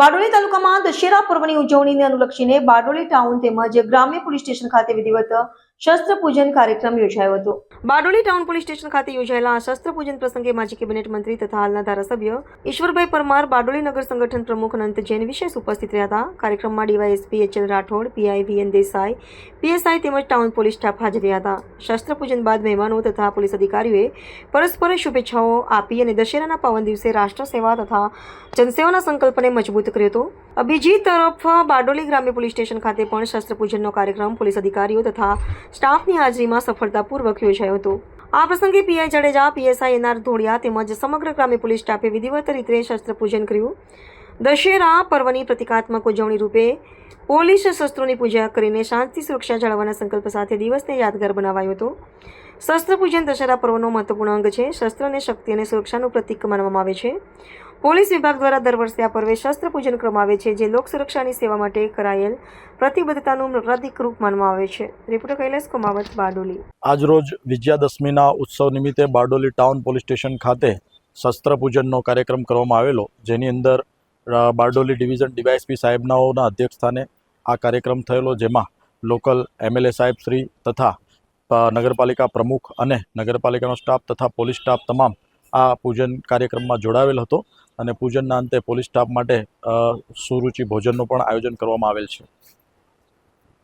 બારડોલી તાલુકામાં દશેરા પર્વની ઉજવણીને અનુલક્ષીને બારડોલી ટાઉન તેમજ ગ્રામ્ય પોલીસ સ્ટેશન ખાતે વિધિવત શસ્ત્ર કાર્યક્રમ યોજાયો હતો. બારડોલી ટાઉન પોલીસ સ્ટેશન ખાતે યોજાયેલા આ શસ્ત્ર પૂજન પ્રસંગે માજી કેબિનેટ મંત્રી તથા હાલના ધારાસભ્ય ઈશ્વરભાઈ પરમાર બારડોલી નગર સંગઠન પ્રમુખ અનંત જૈન વિશેષ ઉપસ્થિત રહ્યા હતા. કાર્યક્રમમાં DYSP H L Rathod, PI V Desai, PSI તેમજ ટાઉન પોલીસ સ્ટાફ હાજર રહ્યા હતા. શસ્ત્ર પૂજન બાદ મહેમાનો તથા પોલીસ અધિકારીઓએ પરસ્પર શુભેચ્છાઓ આપી અને દશેરાના પાવન દિવસે રાષ્ટ્ર સેવા તથા જનસેવાના સંકલ્પને મજબૂત કર્યો હતો. બીજી તરફ બારડોલી ગ્રામ્ય પોલીસ સ્ટેશન ખાતે પણ શસ્ત્રપૂજનનો કાર્યક્રમ પોલીસ અધિકારીઓ તથા સ્ટાફની હાજરીમાં સફળતાપૂર્વક યોજાયો હતો. આ પ્રસંગે PI Jadeja PSI NR Dholiya તેમજ સમગ્ર ગ્રામ્ય પોલીસ સ્ટાફે વિધિવત રીતે શસ્ત્ર પૂજન કર્યું. દશેરા પર્વની પ્રતિકાત્મક ઉજવણી રૂપે પોલીસ શસ્ત્રોની પૂજા કરીને શાંતિ સુરક્ષા જાળવવાના સંકલ્પ સાથે દિવસને યાદગાર બનાવાયો હતો. શસ્ત્ર પૂજન દશેરા પર્વનો મહત્વપૂર્ણ અંગ છે. શસ્ત્રને શક્તિ અને સુરક્ષાનું પ્રતીક માનવામાં આવે છે. પોલીસ વિભાગ દ્વારા દર વર્ષે આ પર્વે શસ્ત્ર પૂજન કરવામાં આવે છે, જે લોક સુરક્ષાની સેવા માટે કરાયેલ પ્રતિબદ્ધતાનું પ્રતીકરૂપ માનવામાં આવે છે. રિપોર્ટર કૈલાસ કુમાવત, બારડોલી. આજરોજ વિજયાદશમીના ઉત્સવ નિમિત્તે બારડોલી ટાઉન પોલીસ સ્ટેશન ખાતે શસ્ત્ર પૂજનનો કાર્યક્રમ કરવામાં આવેલો, જેની અંદર બારડોલી ડિવિઝન ડીવાયએસપી સાહેબનાઓના અધ્યક્ષસ્થાને આ કાર્યક્રમ થયેલો, જેમાં લોકલ એમએલએ સાહેબ શ્રી તથા નગરપાલિકા પ્રમુખ અને નગરપાલિકાનો સ્ટાફ તથા પોલીસ સ્ટાફ તમામ આ પૂજન કાર્યક્રમમાં જોડાવેલ હતો અને પૂજનના અંતે પોલીસ સ્ટાફ માટે સુરુચિ ભોજનનું પણ આયોજન કરવામાં આવેલ છે.